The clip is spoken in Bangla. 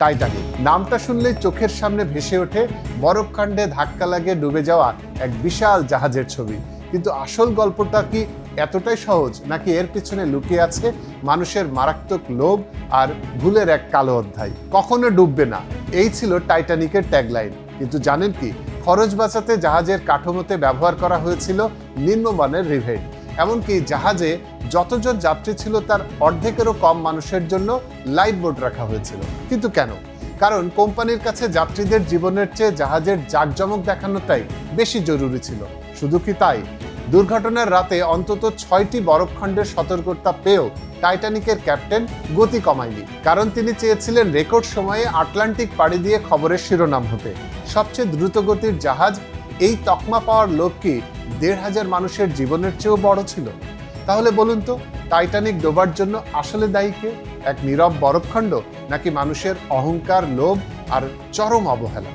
টাইটানিক নামটা শুনলেই চোখের সামনে ভেসে ওঠে বরফকাণ্ডে ধাক্কা লাগে ডুবে যাওয়া এক বিশাল জাহাজের ছবি। কিন্তু আসল গল্পটা কি এতটাই সহজ নাকি এর পিছনে লুকিয়ে আছে মানুষের মারাত্মক লোভ আর ভুলের এক কালো অধ্যায়? কখনো ডুববে না। এই ছিল টাইটানিকের ট্যাগলাইন। কিন্তু জানেন কি, খরচ বাঁচাতে জাহাজের কাঠামোতে ব্যবহার করা হয়েছিল নিম্নমানের রিভেট এমনকি জাহাজে যতজন যাত্রী ছিল তার অর্ধেকেরও কম মানুষের জন্য লাইফ বোট রাখা হয়েছিল। কিন্তু কেন? কারণ কোম্পানির কাছে যাত্রীদের জীবনের চেয়ে জাহাজের জাঁকজমক দেখানোটাই বেশি জরুরি ছিল। শুধু কি তাই? দুর্ঘটনার রাতে অন্তত ছয়টি বরফখণ্ডের সতর্কতা পেয়েও টাইটানিকের ক্যাপ্টেন গতি কমায়নি, কারণ তিনি চেয়েছিলেন রেকর্ড সময়ে আটলান্টিক পাড়ি দিয়ে খবরের শিরোনাম হতে। সবচেয়ে দ্রুতগতির জাহাজ এই তকমা পাওয়ার লোভ কি দেড় হাজার মানুষের জীবনের চেয়েও বড় ছিল? তাহলে বলুন তো, টাইটানিক ডোবার জন্য আসলে দায়ী কে? এক নীরব বরফখণ্ড নাকি মানুষের অহংকার, লোভ আর চরম অবহেলা?